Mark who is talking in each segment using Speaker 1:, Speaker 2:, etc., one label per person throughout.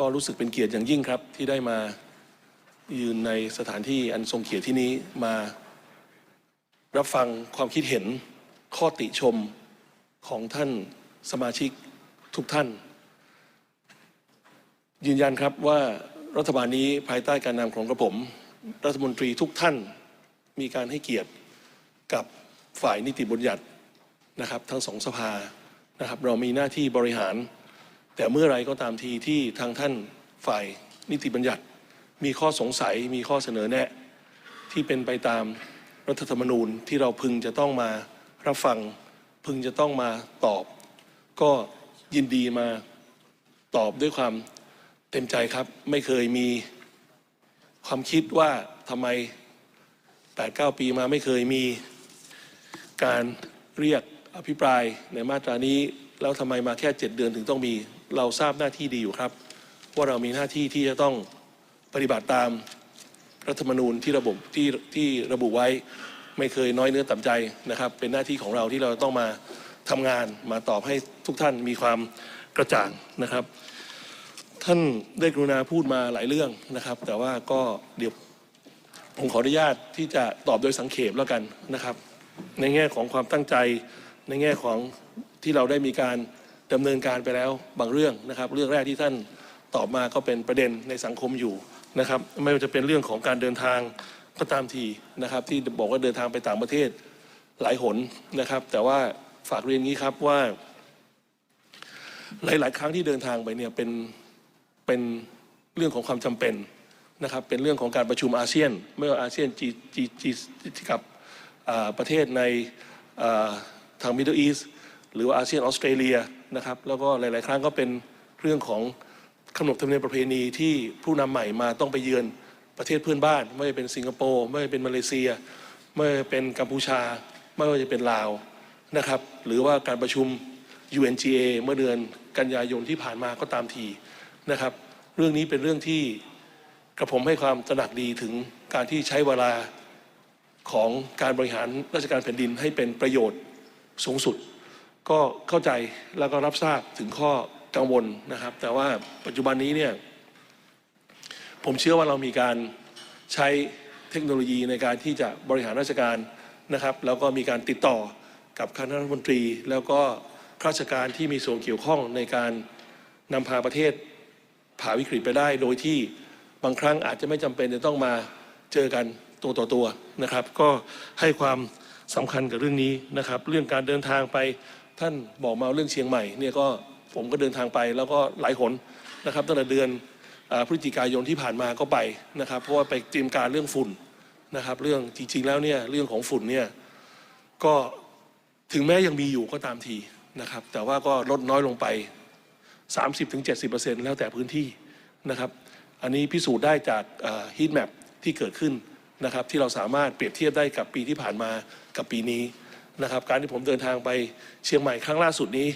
Speaker 1: ก็รู้สึกเป็นเกียรติอย่างยิ่งครับ ที่ได้มายืนในสถานที่อันทรงเกียรติที่นี้มารับฟังความคิดเห็นข้อติชมของท่านสมาชิกทุกท่าน ยืนยันครับว่ารัฐบาลนี้ภายใต้การนำของกระผม รัฐมนตรีทุกท่านมีการให้เกียรติกับฝ่ายนิติบัญญัตินะครับ ทั้งสองสภานะครับ เรามีหน้าที่บริหาร แต่เมื่อไรก็ตามทีที่ทางท่านฝ่ายนิติบัญญัติ มีข้อสงสัยมีข้อเสนอแนะ ที่เป็นไปตามรัฐธรรมนูญที่เราพึงจะต้องมารับฟัง พึงจะต้องมาตอบ ก็ยินดีมาตอบด้วยความเต็มใจครับ ไม่เคยมีความคิดว่าทำไม8-9ปีมาไม่เคยมีการเรียก อภิปรายในมาตรานี้ แล้วทำไมมาแค่ 7 เดือนถึงต้องมี เราทราบหน้าที่ดีอยู่ครับ ว่าเรามีหน้าที่ที่จะต้องปฏิบัติตามรัฐธรรมนูญที่ระบบที่ที่ระบุไว้ไม่เคยน้อยเนื้อต่ำใจนะครับ เป็นหน้าที่ของเราที่เราต้องมาทำงานมาตอบให้ทุกท่านมีความกระจ่างนะครับ ท่านได้กรุณาพูดมาหลายเรื่องนะครับ แต่ว่าก็เดี๋ยวผมขออนุญาตที่จะตอบโดยสังเขปแล้วกันนะครับ ในแง่ของความตั้งใจ ในแง่ของที่เราได้มีการดำเนินการไปแล้วบางเรื่องนะครับ เรื่องแรกที่ท่านตอบมาก็เป็นประเด็นในสังคมอยู่นะครับ ไม่ว่าจะเป็นเรื่องของการเดินทางก็ตามทีนะครับ ที่บอกว่าเดินทางไปต่างประเทศหลายหนนะครับ แต่ว่าฝากเรียนงี้ครับว่า หลาย ๆ ครั้งที่เดินทางไปเนี่ยเป็นเป็นเรื่องของความจำเป็นนะครับ เป็นเรื่องของการประชุมอาเซียน ไม่ว่าอาเซียนจีจีจีกับประเทศในอ่า ทางมิดเดิลอีสหรือว่าอาเซียนออสเตรเลียนะครับแล้วก็หลาย ๆ ครั้งก็เป็นเรื่องของขนบธรรมเนียมประเพณีที่ผู้นำใหม่มาต้องไปเยือนประเทศเพื่อนบ้าน ไม่ว่าจะเป็นสิงคโปร์ไม่ว่าจะเป็นมาเลเซีย ไม่ว่าจะเป็นกัมพูชา ไม่ว่าจะเป็นลาวนะครับหรือว่าการประชุม UNGA เมื่อเดือนกันยายนที่ผ่านมาก็ตามทีนะครับเรื่องนี้เป็นเรื่องที่กระผมให้ความตระหนักดีถึงการที่ใช้เวลาของการบริหารราชการแผ่นดินให้เป็นประโยชน์ สูงสุด ก็เข้าใจแล้วก็รับทราบถึงข้อกังวลนะครับ แต่ว่าปัจจุบันนี้เนี่ยผมเชื่อว่าเรามีการใช้เทคโนโลยีในการที่จะบริหารราชการนะครับ แล้วก็มีการติดต่อกับคณะรัฐมนตรี แล้วก็ข้าราชการที่มีส่วนเกี่ยวข้องในการนำพาประเทศผ่าวิกฤตไปได้ โดยที่บางครั้งอาจจะไม่จำเป็นจะต้องมาเจอกันตัวต่อตัวนะครับ ก็ให้ความ สำคัญกับเรื่องนี้นะครับ เรื่องการเดินทางไปท่านบอกมาเรื่องเชียงใหม่เนี่ยก็ผมก็เดินทางไปแล้วก็หลายหนนะครับตั้งแต่เดือนอพฤศจิกายนที่ผ่านมาก็ไปนะครับเพราะว่าไปเตรียมการเรื่องฝุ่นนะครับ เรื่องจริงๆแล้วเนี่ยเรื่องของฝุ่นเนี่ยก็ถึงแม้ยังมีอยู่ก็ตามทีนะครับ แต่ว่าก็ลดน้อยลงไป 30-70%แล้วแต่พื้นที่นะครับ อันนี้พิสูจน์ได้จากฮีทแมปที่เกิดขึ้น นะครับที่เราสามารถเปรียบเทียบได้กับปีที่ผ่านมากับปีนี้นะครับการที่ผมเดินทางไปเชียงใหม่ครั้งล่าสุดนี้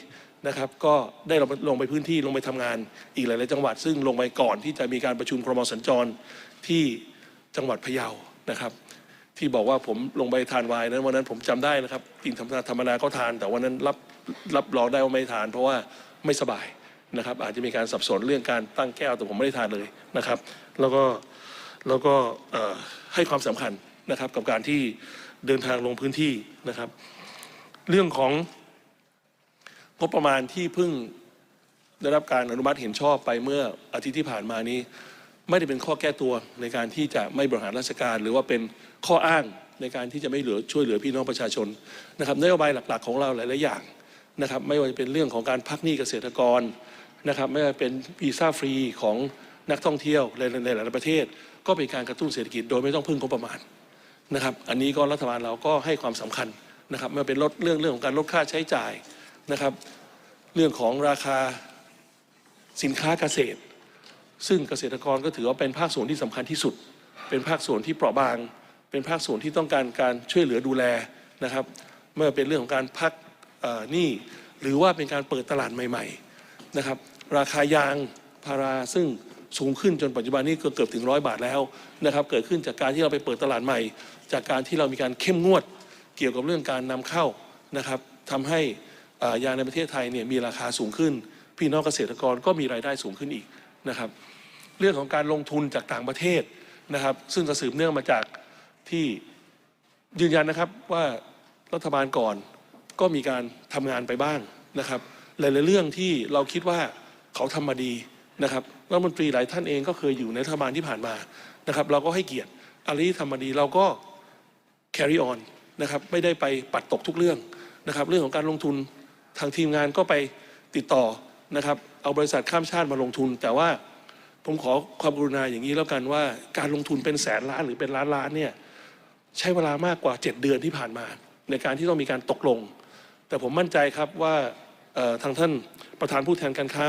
Speaker 1: นะครับก็ได้ลงไปพื้นที่ลงไปทำงานอีกหลาย ๆ จังหวัด ซึ่งลงไปก่อนที่จะมีการประชุมครมสัญจรที่จังหวัดพะเยานะครับ ที่บอกว่าผมลงไปทานวน์นั้นวันนั้นผมจำได้นะครับกินธรรมดาธรรมดาก็ทาน แต่วันนั้นรับรับรองได้ว่าไม่ทาน เพราะว่าไม่สบายนะครับ อาจจะมีการสับสนเรื่องการตั้งแก้วแต่ผมไม่ได้ทานเลยนะครับ แล้วก็ แล้วก็ให้ความสำคัญนะครับกับการที่เดินทางลงพื้นที่นะครับ เรื่องของงบประมาณที่เพิ่งได้รับการอนุมัติเห็นชอบไปเมื่ออาทิตย์ที่ผ่านมานี้ ไม่ได้เป็นข้อแก้ตัวในการที่จะไม่บริหารราชการ หรือว่าเป็นข้ออ้างในการที่จะไม่เหลือช่วยเหลือพี่น้องประชาชนนะครับนโยบายหลักๆของเราหลาย ๆ อย่างนะครับ ไม่ว่าจะเป็นเรื่องของการพักหนี้เกษตรกรนะครับ ไม่ว่าจะเป็นวีซ่าฟรีของ นักท่องเที่ยวในในหลายประเทศ ก็เป็นการกระตุ้นเศรษฐกิจโดยไม่ต้องพึ่งงบประมาณนะครับอันนี้ก็รัฐบาลเราก็ให้ความสำคัญนะครับไม่ว่าเป็นลดเรื่องเรื่องของการลดค่าใช้จ่ายนะครับ เรื่องของราคาสินค้าเกษตร ซึ่งเกษตรกรก็ถือว่าเป็นภาคส่วนที่สำคัญที่สุด เป็นภาคส่วนที่เปราะบาง เป็นภาคส่วนที่ต้องการการช่วยเหลือดูแลนะครับเมื่อเป็นเรื่องของการพักหนี้หรือว่าเป็นการเปิดตลาดใหม่ ๆนะครับ ราคายางพาราซึ่ง สูงขึ้นจนปัจจุบันนี้ก็เกือบถึงร้อยบาทแล้วนะครับเกิดขึ้นจากการที่เราไปเปิดตลาดใหม่ จากการที่เรามีการเข้มงวดเกี่ยวกับเรื่องการนำเข้านะครับทำให้ยางในประเทศไทยเนี่ยมีราคาสูงขึ้น พี่น้องเกษตรกรก็มีรายได้สูงขึ้นอีกนะครับ เรื่องของการลงทุนจากต่างประเทศนะครับ ซึ่งจะสืบเนื่องมาจากที่ยืนยันนะครับว่ารัฐบาลก่อนก็มีการทำงานไปบ้างนะครับ หลายๆเรื่องที่เราคิดว่าเขาทำมาดี นะครับรัฐมนตรีหลายท่านเองก็เคยอยู่ในรัฐบาลที่ผ่านมานะครับเราก็ให้เกียรติอะไรที่ทำมาดีเราก็ carry on นะครับไม่ได้ไปปัดตกทุกเรื่องนะครับเรื่องของการลงทุนทางทีมงานก็ไปติดต่อนะครับเอาบริษัทข้ามชาติมาลงทุน แต่ว่าผมขอความกรุณาอย่างนี้แล้วกันว่าการลงทุนเป็นแสนล้านหรือเป็นล้านล้านเนี่ยใช้เวลามากกว่า 7 เดือนที่ผ่านมา ในการที่ต้องมีการตกลง แต่ผมมั่นใจครับว่าทางท่านประธานผู้แทนการค้า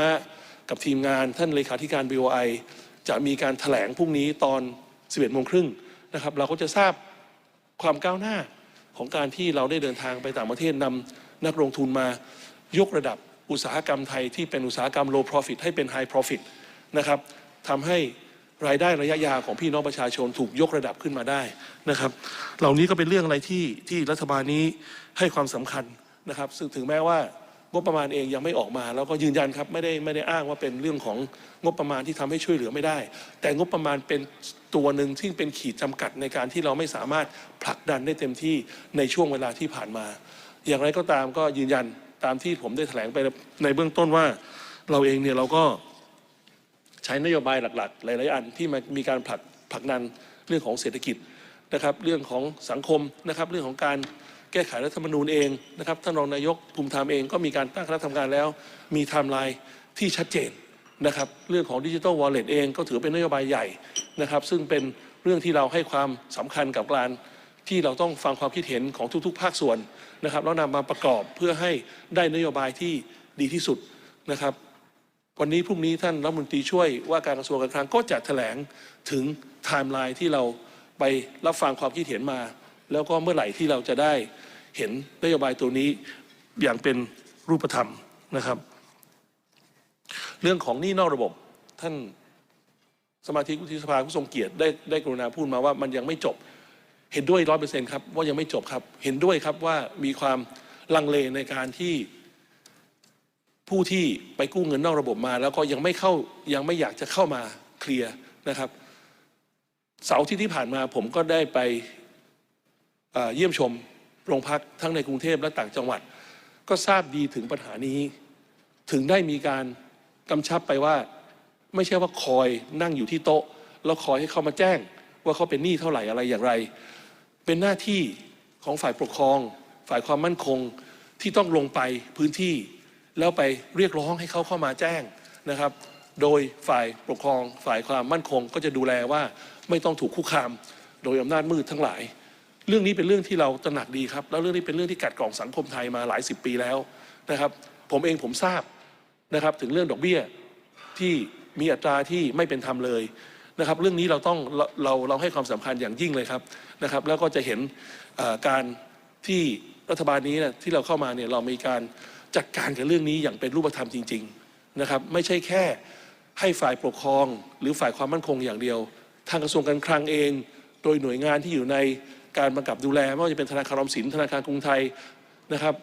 Speaker 1: กับทีมงานท่านเลขาธิการ BOI จะมีการถแถลงพรุ่งนี้ตอน 11โมงครึ่งนะครับ เราก็จะทราบความก้าวหน้าของการที่เราได้เดินทางไปต่างประเทศนำนักลงทุนมายกระดับอุตสาหกรรมไทยที่เป็นอุตสาหกรรม low profit ให้เป็น high profit นะครับทำให้รายได้ระยะยาวของพี่น้องประชาชนถูกยกระดับขึ้นมาได้นะครับ เหล่านี้ก็เป็นเรื่องอะไรที่ที่รัฐบาลนี้ให้ความสำคัญนะครับ ซึ่งถึงแม้ว่า งบประมาณเองยังไม่ออกมา แล้วก็ยืนยันครับไม่ได้ไม่ได้อ้างว่าเป็นเรื่องของงบประมาณที่ทำให้ช่วยเหลือไม่ได้ แต่งบประมาณเป็นตัวหนึ่งที่เป็นขีดจำกัดในการที่เราไม่สามารถผลักดันได้เต็มที่ในช่วงเวลาที่ผ่านมา อย่างไรก็ตามก็ยืนยันตามที่ผมได้แถลงไปในเบื้องต้นว่า เราเองเนี่ยเราก็ใช้นโยบายหลักๆ หลายๆอันที่มามีการผลักผลักดันเรื่องของเศรษฐกิจนะครับ เรื่องของสังคมนะครับเรื่องของการ ก้ไขรัฐธรรมนูญเองนะครับท่านรองนายกภูมิธรรมเองก็มีการตั้งคณะทำงานแล้ว มีไทม์ไลน์ที่ชัดเจนนะครับเรื่องของดิจิทัลวอลเล็ตเองก็ถือเป็นนโยบายใหญ่นะครับ ซึ่งเป็นเรื่องที่เราให้ความสำคัญกับการที่เราต้องฟังความคิดเห็นของทุก ๆ ภาคส่วนนะครับแล้วนำมาประกอบเพื่อให้ได้นโยบายที่ดีที่สุดนะครับ วันนี้พรุ่งนี้ท่านรัฐมนตรีช่วยว่าการกระทรวงการคลังก็จะแถลงถึงไทม์ไลน์ที่เราไปรับฟังความคิดเห็นมา แล้วก็เมื่อไหร่ที่เราจะได้เห็นนโยบายตัวนี้อย่างเป็นรูปธรรมนะครับ เรื่องของหนี้นอกระบบท่านสมาชิกวุฒิสภาผู้ทรงเกียรติได้ได้กรุณาพูดมาว่ามันยังไม่จบเห็นด้วยร้อยเปอร์เซ็นต์ครับว่ายังไม่จบครับ เห็นด้วยครับว่ามีความลังเลในการที่ผู้ที่ไปกู้เงินนอกระบบมา แล้วก็ยังไม่เข้ายังไม่อยากจะเข้ามาเคลียร์นะครับ เสาร์อาที่ที่ผ่านมาผมก็ได้ไป เยี่ยมชมโรงพักทั้งในกรุงเทพและต่างจังหวัด ก็ทราบดีถึงปัญหานี้ ถึงได้มีการกำชับไปว่า ไม่ใช่ว่าคอยนั่งอยู่ที่โต๊ะ แล้วคอยให้เขามาแจ้งว่าเขาเป็นหนี้เท่าไหร่อะไรอย่างไร เป็นหน้าที่ของฝ่ายปกครอง ฝ่ายความมั่นคงที่ต้องลงไปพื้นที่ แล้วไปเรียกร้องให้เขาเข้ามาแจ้งนะครับ โดยฝ่ายปกครองฝ่ายความมั่นคงก็จะดูแลว่าไม่ต้องถูกคุกคาม โดยอำนาจมืดทั้งหลาย เรื่องนี้เป็นเรื่องที่เราตระหนักดีครับ แล้วเรื่องนี้เป็นเรื่องที่กัดกร่องสังคมไทยมาหลายสิบปีแล้วนะครับ ผมเองผมทราบนะครับถึงเรื่องดอกเบี้ยที่มีอัตราที่ไม่เป็นธรรมเลยนะครับ เรื่องนี้เราต้องเราเราเราให้ความสำคัญอย่างยิ่งเลยครับนะครับ แล้วก็จะเห็นการที่รัฐบาลนี้นะที่เราเข้ามาเนี่ยเรามีการจัดการกับเรื่องนี้อย่างเป็นรูปธรรมจริง ๆนะครับ ไม่ใช่แค่ให้ฝ่ายปกครอง หรือฝ่ายความมั่นคงอย่างเดียว ทางกระทรวงการคลังเอง โดยหน่วยงานที่อยู่ใน การกำกับดูแลไม่ว่าจะเป็นธนาคารออมสินธนาคารกรุงไทยนะครับ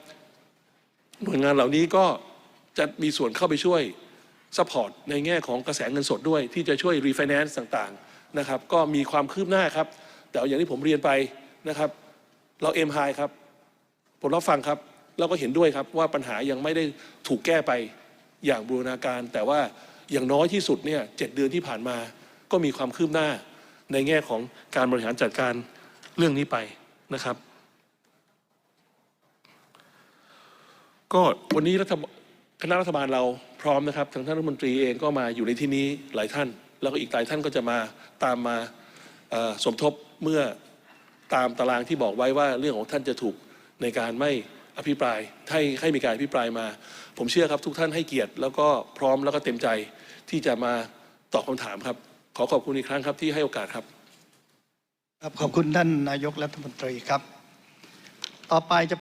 Speaker 1: หน่วยงานเหล่านี้ก็จะมีส่วนเข้าไปช่วยซัพพอร์ตในแง่ของกระแสเงินสดด้วย ที่จะช่วยรีไฟแนนซ์ต่างๆนะครับ ก็มีความคืบหน้าครับ แต่อย่างที่ผมเรียนไปนะครับ เราเอ็มไฮครับผมรับฟังครับเราก็เห็นด้วยครับว่าปัญหายังไม่ได้ถูกแก้ไปอย่างบูรณาการ แต่ว่าอย่างน้อยที่สุดเนี่ยเจ็ดเดือนที่ผ่านมาก็มีความคืบหน้าในแง่ของการบริหารจัดการ เรื่องนี้ไปนะครับ ก็วันนี้รัฐคณะรัฐบาลเราพร้อมนะครับทางท่านรัฐมนตรีเองก็มาอยู่ในที่นี้หลายท่าน แล้วก็อีกหลายท่านก็จะมาตามมาสมทบเมื่อตามตารางที่บอกไว้ว่าเรื่องของท่านจะถูกในการไม่อภิปรายให้ให้มีการอภิปรายมา ผมเชื่อครับทุกท่านให้เกียรติ แล้วก็พร้อมแล้วก็เต็มใจที่จะมาตอบคำถามครับ ขอขอบคุณอีกครั้งครับที่ให้โอกาส
Speaker 2: ครับ ขอบคุณท่านนายกรัฐมนตรีครับ ต่อไปจะ